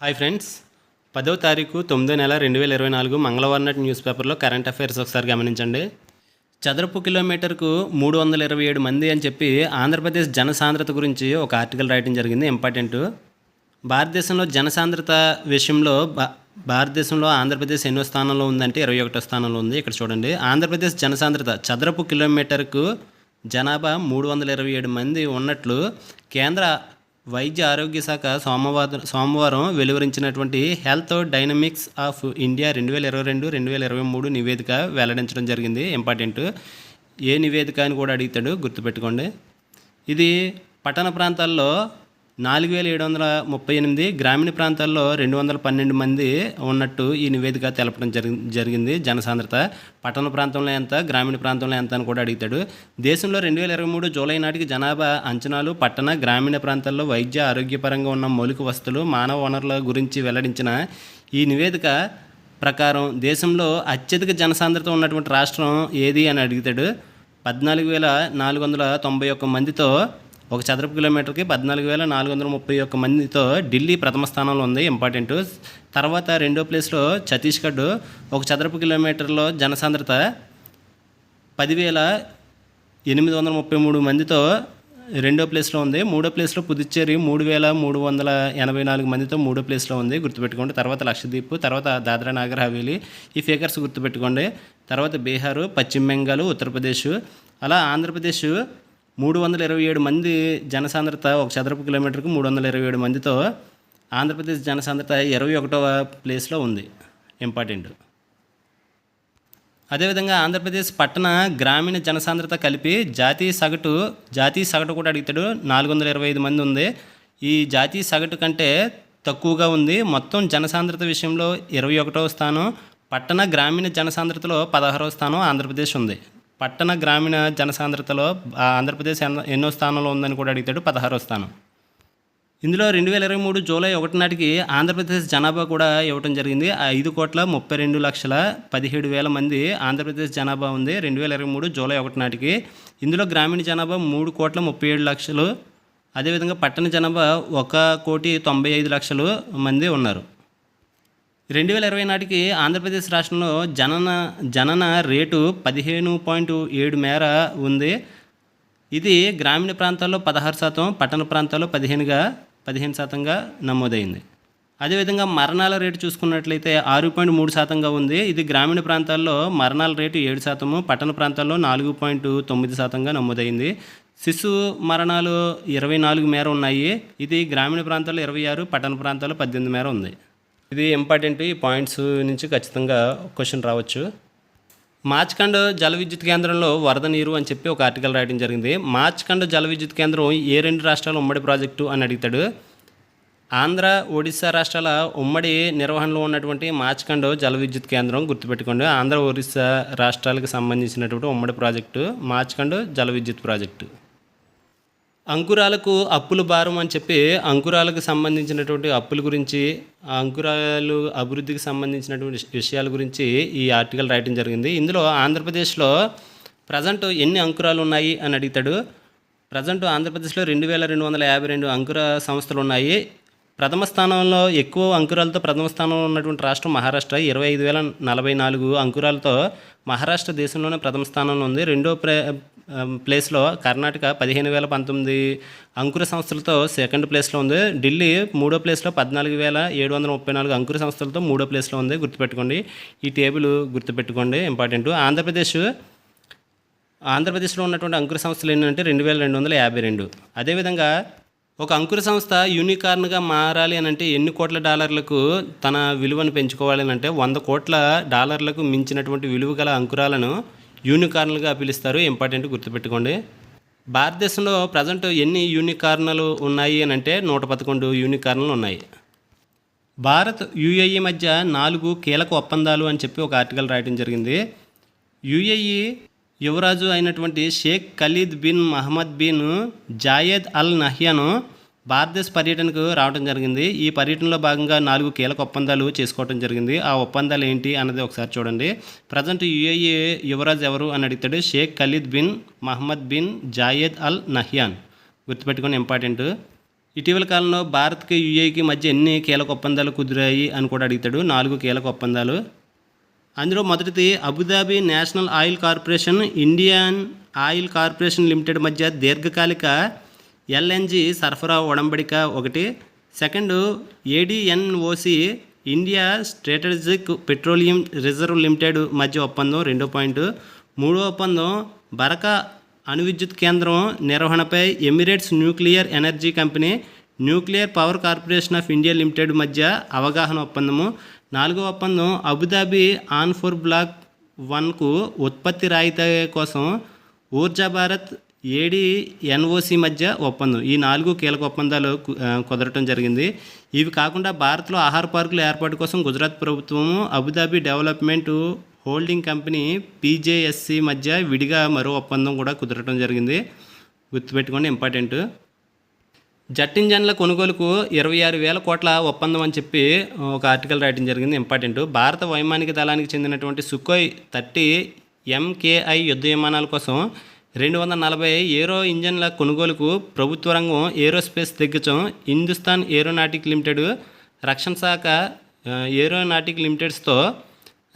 Hi friends పదో తారీఖు తొమ్మిదో నెల రెండు వేల ఇరవై నాలుగు మంగళవారం నాటి న్యూస్ పేపర్లో కరెంట్ అఫైర్స్ ఒకసారి గమనించండి. చదరపు కిలోమీటర్కు మూడు వందల ఇరవై ఏడు మంది అని చెప్పి ఆంధ్రప్రదేశ్ జనసాంద్రత గురించి ఒక ఆర్టికల్ రాయడం జరిగింది ఇంపార్టెంట్. భారతదేశంలో జనసాంద్రత విషయంలో భా భారతదేశంలో ఆంధ్రప్రదేశ్ ఎన్నో స్థానంలో ఉందంటే ఇరవై ఒకటో స్థానంలో ఉంది. ఇక్కడ చూడండి. ఆంధ్రప్రదేశ్ జనసాంద్రత చదరపు కిలోమీటర్కు జనాభా మూడు వందల ఇరవై ఏడు మంది ఉన్నట్లు కేంద్ర వైద్య ఆరోగ్య శాఖ సోమవారం సోమవారం వెలువరించినటువంటి హెల్త్ డైనమిక్స్ ఆఫ్ ఇండియా రెండు వేల ఇరవై రెండు రెండు వేల ఇరవై మూడు నివేదిక వెల్లడించడం జరిగింది. ఇంపార్టెంట్. ఏ నివేదిక అని కూడా అడుగుతాడు గుర్తుపెట్టుకోండి. ఇది పట్టణ ప్రాంతాల్లో నాలుగు వేల ఏడు వందల ముప్పై ఎనిమిది గ్రామీణ ప్రాంతాల్లో రెండు వందల పన్నెండు మంది ఉన్నట్టు ఈ నివేదిక తెలపడం జరిగి జరిగింది. జనసాంద్రత పట్టణ ప్రాంతంలో ఎంత గ్రామీణ ప్రాంతంలో ఎంత అని కూడా అడుగుతాడు. దేశంలో రెండు వేల ఇరవై మూడు జూలై నాటికి జనాభా అంచనాలు పట్టణ గ్రామీణ ప్రాంతాల్లో వైద్య ఆరోగ్యపరంగా ఉన్న మౌలిక వస్తువులు మానవ వనరుల గురించి వెల్లడించిన ఈ నివేదిక ప్రకారం దేశంలో అత్యధిక జనసాంద్రత ఉన్నటువంటి రాష్ట్రం ఏది అని అడుగుతాడు. పద్నాలుగు వేల నాలుగు వందల తొంభై ఒక్క మందితో ఒక చదరపు కిలోమీటర్కి పద్నాలుగు వేల నాలుగు వందల ముప్పై ఒక్క మందితో ఢిల్లీ ప్రథమ స్థానంలో ఉంది ఇంపార్టెంట్ తర్వాత రెండో ప్లేస్లో ఛత్తీస్గఢ్ ఒక చదరపు కిలోమీటర్లో జనసాంద్రత పదివేల ఎనిమిది వందల ముప్పై మూడు మందితో రెండో ప్లేస్లో ఉంది మూడో ప్లేస్లో పుదుచ్చేరి మూడు వేల మూడు వందల ఎనభై నాలుగు మందితో మూడో ప్లేస్లో ఉంది గుర్తుపెట్టుకోండి. తర్వాత లక్షద్వీప్ తర్వాత దాద్రా నాగర్ హవేలీ ఈ ఫిగర్స్ గుర్తుపెట్టుకోండి. తర్వాత బీహారు పశ్చిమ బెంగాల్ ఉత్తరప్రదేశ్. అలా ఆంధ్రప్రదేశ్ మూడు వందల ఇరవై ఏడు మంది జనసాంద్రత ఒక చదరపు కిలోమీటర్కు మూడు వందల ఇరవై ఏడు మందితో ఆంధ్రప్రదేశ్ జనసాంద్రత ఇరవై ఒకటవ ప్లేస్లో ఉంది ఇంపార్టెంట్. అదేవిధంగా ఆంధ్రప్రదేశ్ పట్టణ గ్రామీణ జనసాంద్రత కలిపి జాతీయ సగటు జాతీయ సగటు కూడా అడుగుతాడు నాలుగు వందల ఇరవై ఐదు మంది ఉంది. ఈ జాతీయ సగటు కంటే తక్కువగా ఉంది. మొత్తం జనసాంద్రత విషయంలో ఇరవై ఒకటవ స్థానం పట్టణ గ్రామీణ జనసాంద్రతలో పదహారవ స్థానం ఆంధ్రప్రదేశ్ ఉంది. పట్టణ గ్రామీణ జనసాంద్రతలో ఆంధ్రప్రదేశ్ ఎన్నో- ఎన్నో స్థానంలో ఉందని కూడా అడుగుతాడు పదహారో స్థానం. ఇందులో రెండు వేల ఇరవై మూడు జూలై ఒకటి నాటికి ఆంధ్రప్రదేశ్ జనాభా కూడా ఇవ్వటం జరిగింది. ఐదు కోట్ల ముప్పై రెండు లక్షల పదిహేడు వేల మంది ఆంధ్రప్రదేశ్ జనాభా ఉంది రెండు వేల ఇరవై మూడు జూలై ఒకటి నాటికి. ఇందులో గ్రామీణ జనాభా మూడు కోట్ల ముప్పై ఏడు లక్షలు. అదేవిధంగా పట్టణ జనాభా ఒక కోటి తొంభై ఐదు లక్షలు మంది ఉన్నారు. రెండు వేల ఇరవై నాటికి ఆంధ్రప్రదేశ్ రాష్ట్రంలో జనన జనన రేటు పదిహేను పాయింట్ ఏడు మేర ఉంది. ఇది గ్రామీణ ప్రాంతాల్లో పదహారు శాతం పట్టణ ప్రాంతాల్లో పదిహేనుగా పదిహేను శాతంగా నమోదైంది. అదేవిధంగా మరణాల రేటు చూసుకున్నట్లయితే ఆరు పాయింట్ మూడు శాతంగా ఉంది. ఇది గ్రామీణ ప్రాంతాల్లో మరణాల రేటు ఏడు శాతము పట్టణ ప్రాంతాల్లో నాలుగు పాయింట్ తొమ్మిది శాతంగా నమోదైంది. శిశు మరణాలు ఇరవై నాలుగు మేర ఉన్నాయి. ఇది గ్రామీణ ప్రాంతాల్లో ఇరవై ఆరు పట్టణ ప్రాంతాల్లో పద్దెనిమిది మేర ఉంది. ఇది ఇంపార్టెంట్ ఈ పాయింట్స్ నుంచి ఖచ్చితంగా క్వశ్చన్ రావచ్చు. మార్చ్కండ్ జల విద్యుత్ కేంద్రంలో వరద నీరు అని చెప్పి ఒక ఆర్టికల్ రాయడం జరిగింది. మార్చ్కండ్ జల విద్యుత్ కేంద్రం ఏ రెండు రాష్ట్రాల ఉమ్మడి ప్రాజెక్టు అని అడుగుతాడు. ఆంధ్ర ఒడిశా రాష్ట్రాల ఉమ్మడి నిర్వహణలో ఉన్నటువంటి మార్చ్కండ్ జల విద్యుత్ కేంద్రం గుర్తుపెట్టుకోండి. ఆంధ్ర ఒడిశా రాష్ట్రాలకు సంబంధించినటువంటి ఉమ్మడి ప్రాజెక్టు మార్చ్కండ్ జల విద్యుత్ ప్రాజెక్టు. అంకురాలకు అప్పుల భారం అని చెప్పి అంకురాలకు సంబంధించినటువంటి అప్పుల గురించి అంకురాలు అభివృద్ధికి సంబంధించినటువంటి విషయాల గురించి ఈ ఆర్టికల్ రాయడం జరిగింది. ఇందులో ఆంధ్రప్రదేశ్లో ప్రజెంట్ ఎన్ని అంకురాలు ఉన్నాయి అని అడుగుతాడు. ప్రజెంట్ ఆంధ్రప్రదేశ్లో రెండు వేల రెండు వందల యాభై రెండు అంకుర సంస్థలు ఉన్నాయి. ప్రథమ స్థానంలో ఎక్కువ అంకురాలతో ప్రథమ స్థానంలో ఉన్నటువంటి రాష్ట్రం మహారాష్ట్ర. ఇరవై ఐదు వేల నలభై నాలుగు అంకురాలతో మహారాష్ట్ర దేశంలోనే ప్రథమ స్థానంలో ఉంది. రెండో ప్రే ప్లేస్లో కర్ణాటక పదిహేను వేల పంతొమ్మిది అంకుర సంస్థలతో సెకండ్ ప్లేస్లో ఉంది. ఢిల్లీ మూడో ప్లేస్లో పద్నాలుగు వేల ఏడు వందల ముప్పై నాలుగు అంకుర సంస్థలతో మూడో ప్లేస్లో ఉంది. గుర్తుపెట్టుకోండి. ఈ టేబుల్ గుర్తుపెట్టుకోండి. ఇంపార్టెంట్. ఆంధ్రప్రదేశ్ ఆంధ్రప్రదేశ్లో ఉన్నటువంటి అంకుర సంస్థలు ఏంటంటే రెండు వేల రెండు వందల యాభై రెండు. అదేవిధంగా ఒక అంకుర సంస్థ యూనికార్న్గా మారాలి అని అంటే ఎన్ని కోట్ల డాలర్లకు తన విలువను పెంచుకోవాలి అని అంటే వంద కోట్ల డాలర్లకు మించినటువంటి విలువ గల అంకురాలను యూనికార్న్లుగా పిలుస్తారు. ఇంపార్టెంట్ గుర్తుపెట్టుకోండి. భారతదేశంలో ప్రజెంట్ ఎన్ని యూనికార్న్లు ఉన్నాయి అని అంటే నూట పదకొండు యూనికార్న్లు ఉన్నాయి. భారత్ యుఏఈ మధ్య నాలుగు కీలక ఒప్పందాలు అని చెప్పి ఒక ఆర్టికల్ రాయడం జరిగింది. యుఏఈ యువరాజు అయినటువంటి Sheikh Khalid bin Mohamed bin Zayed Al Nahyan భారతదేశ పర్యటనకు రావడం జరిగింది. ఈ పర్యటనలో భాగంగా నాలుగు కీలక ఒప్పందాలు చేసుకోవడం జరిగింది. ఆ ఒప్పందాలు ఏంటి అన్నది ఒకసారి చూడండి. ప్రజెంట్ యుఏఈ యువరాజు ఎవరు అని అడుగుతాడు. Sheikh Khalid bin Mohamed bin Zayed Al Nahyan. గుర్తుపెట్టుకుని ఇంపార్టెంట్. ఇటీవల కాలంలో భారత్కి యుఏకి మధ్య ఎన్ని కీలక ఒప్పందాలు కుదిరాయి అని కూడా అడుగుతాడు. నాలుగు కీలక ఒప్పందాలు. అందులో మొదటిది Abu Dhabi national oil corporation Indian oil corporation limited మధ్య దీర్ఘకాలిక ఎల్ఎన్జి సరఫరా ఒడంబడిక ఒకటి. Second ADNOC India strategic petroleum reserve limited మధ్య ఒప్పందం రెండో పాయింట్. మూడో ఒప్పందం బరకా అణు విద్యుత్ కేంద్రం నిర్వహణపై Emirates nuclear energy company nuclear power corporation of India limited మధ్య అవగాహన ఒప్పందము. నాలుగో ఒప్పందం అబుదాబి ఆన్ ఫోర్ బ్లాక్ వన్కు ఉత్పత్తి రాయితీ కోసం ఊర్జా భారత్ ఏడి ఎన్ఓసి మధ్య ఒప్పందం. ఈ నాలుగు కీలక ఒప్పందాలు కు- కుదరటం జరిగింది. ఇవి కాకుండా భారత్లో ఆహార పార్కుల ఏర్పాటు కోసం గుజరాత్ ప్రభుత్వం Abu Dhabi development holding company PJSC మధ్య విడిగా మరో ఒప్పందం కూడా కుదరటం జరిగింది. గుర్తుపెట్టుకోండి ఇంపార్టెంట్. జట్ ఇంజన్ల కొనుగోలుకు ఇరవై ఆరు వేల కోట్ల ఒప్పందం అని చెప్పి ఒక ఆర్టికల్ రాయడం జరిగింది. ఇంపార్టెంట్. భారత వైమానిక దళానికి చెందినటువంటి సుఖోయ్ థర్టీ ఎంకేఐ యుద్ధ విమానాల కోసం రెండు వందల నలభై ఏరో ఇంజన్ల కొనుగోలుకు ప్రభుత్వ రంగం ఏరోస్పేస్ దిగ్గజం హిందుస్థాన్ ఏరోనాటిక్ లిమిటెడ్ రక్షణ శాఖ ఏరోనాటిక్ లిమిటెడ్స్తో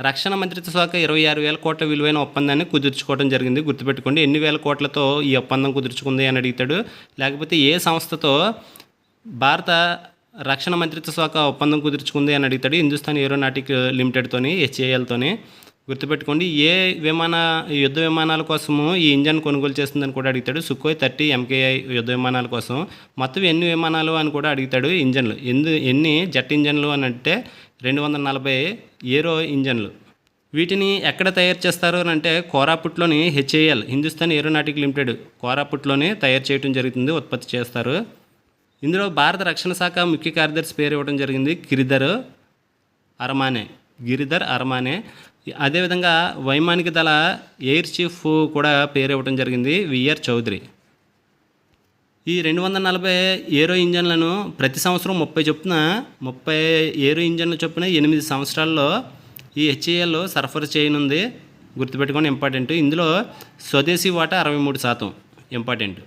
రక్షణ మంత్రిత్వ శాఖ ఇరవై ఆరు వేల కోట్ల విలువైన ఒప్పందాన్ని కుదుర్చుకోవడం జరిగింది. గుర్తుపెట్టుకోండి ఎన్ని వేల కోట్లతో ఈ ఒప్పందం కుదుర్చుకుంది అని అడుగుతాడు. లేకపోతే ఏ సంస్థతో భారత రక్షణ మంత్రిత్వ శాఖ ఒప్పందం కుదుర్చుకుంది అని అడుగుతాడు. హిందుస్థాన్ ఏరోనాటిక్ లిమిటెడ్తోని హెచ్ఏఎల్తోని. గుర్తుపెట్టుకోండి ఏ విమాన యుద్ధ విమానాల కోసము ఈ ఇంజన్ కొనుగోలు చేస్తుందని కూడా అడుగుతాడు. సుఖోయ్ థర్టీ ఎంకేఐ యుద్ధ విమానాల కోసం. మొత్తం ఎన్ని విమానాలు అని కూడా అడుగుతాడు ఇంజన్లు. ఎందు ఎన్ని జెట్ ఇంజన్లు అని అంటే రెండు వందల నలభై ఏరో ఇంజన్లు. వీటిని ఎక్కడ తయారు చేస్తారు అని అంటే కోరాపుట్లోని హెచ్ఏఎల్ హిందుస్థాన్ ఏరోనాటిక్ లిమిటెడ్ కోరాపుట్లోనే తయారు చేయడం జరుగుతుంది ఉత్పత్తి చేస్తారు. ఇందులో భారత రక్షణ శాఖ ముఖ్య కార్యదర్శి పేరు ఇవ్వడం జరిగింది గిరిధర్ అరమానే. గిరిధర్ అరమానే. అదేవిధంగా వైమానిక దళ ఎయిర్ చీఫ్ కూడా పేరు ఇవ్వడం జరిగింది విఆర్ చౌదరి. ఈ రెండు వందల నలభై ఏరో ఇంజన్లను ప్రతి సంవత్సరం ముప్పై చొప్పున ముప్పై ఏరో ఇంజన్ల చొప్పున ఎనిమిది సంవత్సరాల్లో ఈ హెచ్ఏఎల్ సరఫరా చేయనుంది. గుర్తుపెట్టుకొని ఇంపార్టెంట్. ఇందులో స్వదేశీ వాటా అరవై మూడు శాతం ఇంపార్టెంట్.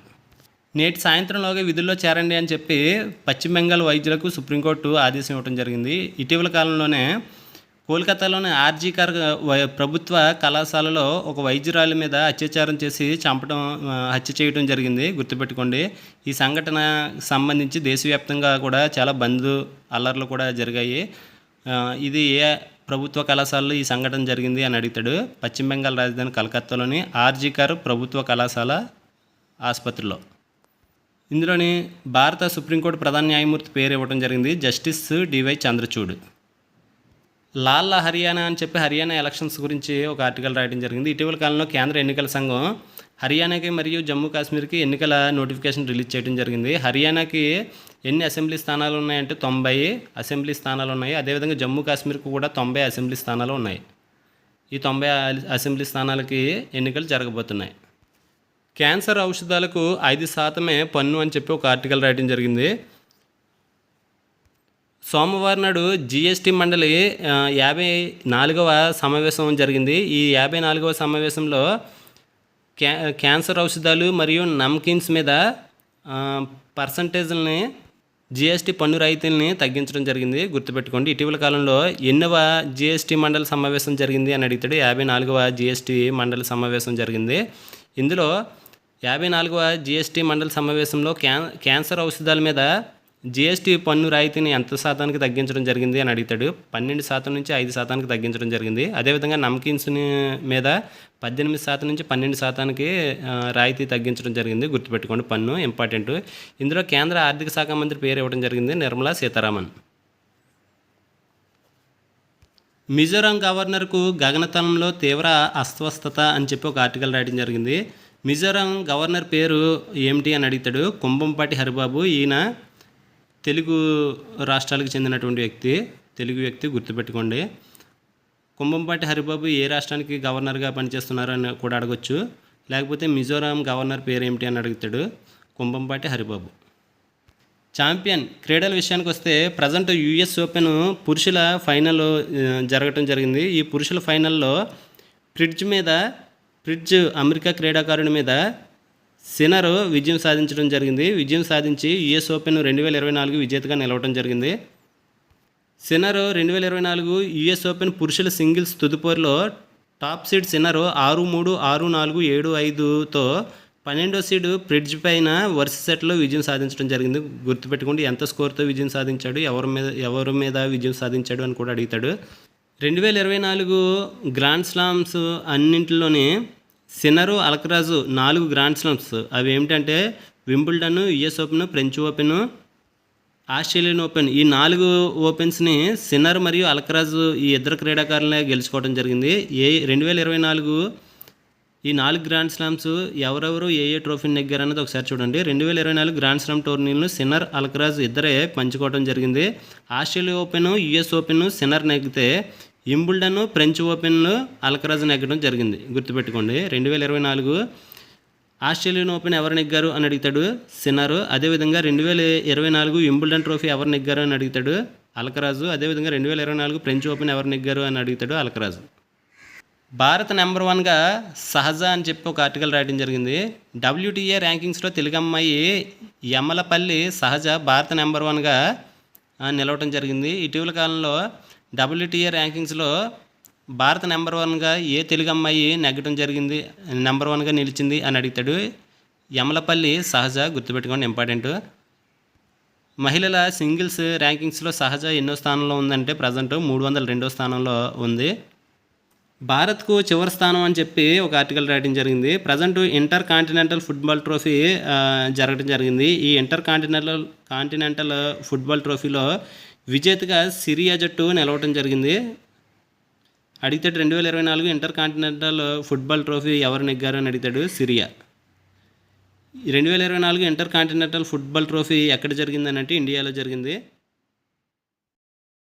నేటి సాయంత్రంలోగా విధుల్లో చేరండి అని చెప్పి పశ్చిమ బెంగాల్ వైద్యులకు సుప్రీంకోర్టు ఆదేశం ఇవ్వడం జరిగింది. ఇటీవల కాలంలోనే కోల్కతాలోని ఆర్జీకర్ వై- ప్రభుత్వ కళాశాలలో ఒక వైద్యురాలి మీద అత్యాచారం చేసి చంపడం హత్య చేయడం జరిగింది. గుర్తుపెట్టుకోండి ఈ సంఘటన సంబంధించి దేశవ్యాప్తంగా కూడా చాలా బంధు అల్లర్లు కూడా జరిగాయి. ఇది ఏ ప్రభుత్వ కళాశాలలో ఈ సంఘటన జరిగింది అని అడుగుతాడు. పశ్చిమ బెంగాల్ రాజధాని కలకత్తాలోని ఆర్జీకర్ ప్రభుత్వ కళాశాల ఆసుపత్రిలో. ఇందులోని భారత సుప్రీంకోర్టు ప్రధాన న్యాయమూర్తి పేరు ఇవ్వడం జరిగింది. Justice DY Chandrachud. లాల్లా హర్యానా అని చెప్పి హర్యానా ఎలక్షన్స్ గురించి ఒక ఆర్టికల్ రాయడం జరిగింది. ఇటీవల కాలంలో కేంద్ర ఎన్నికల సంఘం హర్యానాకి మరియు జమ్మూ కాశ్మీర్కి ఎన్నికల నోటిఫికేషన్ రిలీజ్ చేయడం జరిగింది. హర్యానాకి ఎన్ని అసెంబ్లీ స్థానాలు ఉన్నాయంటే తొంభై అసెంబ్లీ స్థానాలు ఉన్నాయి. అదేవిధంగా జమ్మూ కాశ్మీర్కి కూడా తొంభై అసెంబ్లీ స్థానాలు ఉన్నాయి. ఈ తొంభై అసెంబ్లీ స్థానాలకి ఎన్నికలు జరగబోతున్నాయి. క్యాన్సర్ ఔషధాలకు ఐదు శాతమే పన్ను అని చెప్పి ఒక ఆర్టికల్ రాయడం జరిగింది. సోమవారం నాడు జీఎస్టీ మండలి యాభై నాలుగవ సమావేశం జరిగింది. ఈ యాభై నాలుగవ సమావేశంలో క్యా క్యాన్సర్ ఔషధాలు మరియు నమ్కిన్స్ మీద పర్సంటేజ్లని పర్సంటేజ్ని జిఎస్టీ పన్ను రాయితీల్ని తగ్గించడం జరిగింది. గుర్తుపెట్టుకోండి ఇటీవల కాలంలో ఎన్నవ జిఎస్టీ మండలి సమావేశం జరిగింది అని అడుగుతాడు యాభై నాలుగవ జిఎస్టీ మండలి సమావేశం జరిగింది. ఇందులో యాభై నాలుగవ జిఎస్టీ మండలి సమావేశంలో క్యాన్ క్యాన్సర్ ఔషధాల మీద జిఎస్టీ పన్ను రాయితీని ఎంత శాతానికి తగ్గించడం జరిగింది అని అడుగుతాడు. పన్నెండు శాతం నుంచి ఐదు శాతానికి తగ్గించడం జరిగింది. అదేవిధంగా నమ్కిన్స్ మీద పద్దెనిమిది శాతం నుంచి పన్నెండు శాతానికి రాయితీ తగ్గించడం జరిగింది. గుర్తుపెట్టుకోండి పన్ను ఇంపార్టెంట్. ఇందులో కేంద్ర ఆర్థిక శాఖ మంత్రి పేరు ఇవ్వడం జరిగింది నిర్మలా సీతారామన్. మిజోరాం గవర్నర్కు గగనతలంలో తీవ్ర అస్వస్థత అని చెప్పి ఒక ఆర్టికల్ రాయడం జరిగింది. మిజోరాం గవర్నర్ పేరు ఏమిటి అని అడుగుతాడు. కుంభంపాటి హరిబాబు ఈయన తెలుగు రాష్ట్రాలకు చెందినటువంటి వ్యక్తి తెలుగు వ్యక్తి గుర్తుపెట్టుకోండి. కుంభంపాటి హరిబాబు ఏ రాష్ట్రానికి గవర్నర్గా పనిచేస్తున్నారు అని కూడా అడగొచ్చు. లేకపోతే మిజోరాం గవర్నర్ పేరు ఏమిటి అని అడుగుతాడు కుంభంపాటి హరిబాబు. ఛాంపియన్ క్రీడల విషయానికి వస్తే ప్రజెంట్ యుఎస్ ఓపెన్ పురుషుల ఫైనల్ జరగటం జరిగింది. ఈ పురుషుల ఫైనల్లో ఫ్రిడ్జ్ మీద ఫ్రిడ్జ్ అమెరికా క్రీడాకారుడి మీద సిన్నర్ విజయం సాధించడం జరిగింది. విజయం సాధించి యుఎస్ ఓపెన్ రెండు వేల ఇరవై నాలుగు విజేతగా నిలవడం జరిగింది. సిన్నర్ రెండు వేల ఇరవై నాలుగు యుఎస్ ఓపెన్ పురుషుల సింగిల్స్ తుదుపోరులో టాప్ సీడ్ సిన్నర్ ఆరు మూడు ఆరు నాలుగు ఏడు ఐదుతో పన్నెండో సీడ్ ఫ్రిడ్జ్ పైన వరుస సెట్లో విజయం సాధించడం జరిగింది. గుర్తుపెట్టుకోండి ఎంత స్కోర్తో విజయం సాధించాడు ఎవరి మీద ఎవరి మీద విజయం సాధించాడు అని కూడా అడుగుతాడు. రెండు వేల ఇరవై నాలుగు గ్రాండ్ స్లామ్స్ అన్నింటిలోని సిన్నరు అల్కరాజు నాలుగు గ్రాండ్ స్లామ్స్ అవి ఏమిటంటే Wimbledon US open French open Australian open ఈ నాలుగు ఓపెన్స్ని సిన్నర్ మరియు అల్కరాజ్ ఈ ఇద్దరు క్రీడాకారులనే గెలుచుకోవడం జరిగింది. ఏ రెండు వేల ఇరవై నాలుగు ఈ నాలుగు గ్రాండ్ స్లామ్స్ ఎవరెవరు ఏ ఏ ట్రోఫీని నెగ్గారన్నది ఒకసారి చూడండి. రెండు వేల ఇరవై నాలుగు గ్రాండ్ స్లామ్ టోర్నీలను సిన్నర్ అల్కరాజ్ ఇద్దరే పంచుకోవడం జరిగింది. Australia open US open Sinner నెగ్గితే Wimbledon French ఓపెన్లో అల్కరాజ్ నెగ్గడం జరిగింది. గుర్తుపెట్టుకోండి రెండు వేల ఇరవై నాలుగు ఆస్ట్రేలియన్ ఓపెన్ ఎవరు నెగ్గారు అని అడుగుతాడు సినారు అదేవిధంగా రెండు వేల ఇరవై నాలుగు ఇంబుల్డన్ ట్రోఫీ ఎవరు నెగ్గారు అని అడుగుతాడు అల్కరాజు అదేవిధంగా రెండు వేల ఇరవై నాలుగు ఫ్రెంచ్ ఓపెన్ ఎవరు నెగ్గారు అని అడుగుతాడు అల్కరాజు. భారత్ నెంబర్ వన్గా సహజ అని చెప్పి ఒక ఆర్టికల్ రాయడం జరిగింది. డబ్ల్యూటీఏ ర్యాంకింగ్స్లో తెలుగు అమ్మాయి యమలపల్లి సహజ భారత నెంబర్ వన్గా నిలవటం జరిగింది. ఇటీవల కాలంలో డబ్ల్యూటీఏ ర్యాంకింగ్స్లో భారత నెంబర్ వన్గా ఏ తెలుగు అమ్మాయి నెగ్గడం జరిగింది నెంబర్ వన్గా నిలిచింది అని అడుగుతాడు యమలపల్లి సహజ గుర్తుపెట్టుకోండి ఇంపార్టెంట్. మహిళల సింగిల్స్ ర్యాంకింగ్స్లో సహజ ఎన్నో స్థానంలో ఉందంటే ప్రజెంట్ మూడు వందల రెండో స్థానంలో ఉంది. భారత్కు చివరి స్థానం అని చెప్పి ఒక ఆర్టికల్ రాయడం జరిగింది. Present intercontinental football trophy జరగడం జరిగింది. ఈ ఇంటర్ కాంటినెంటల్ కాంటినెంటల్ ఫుట్బాల్ ట్రోఫీలో విజేతగా సిరియా జట్టు నిలవటం జరిగింది. అడిగితే రెండు వేల ఇరవై నాలుగు ఇంటర్ కాంటినెంటల్ ఫుట్బాల్ ట్రోఫీ ఎవరు నెగ్గారు అని అడిగాడు సిరియా. రెండు వేల ఇరవై నాలుగు ఇంటర్ కాంటినెంటల్ ఫుట్బాల్ ట్రోఫీ ఎక్కడ జరిగిందని అంటే ఇండియాలో జరిగింది.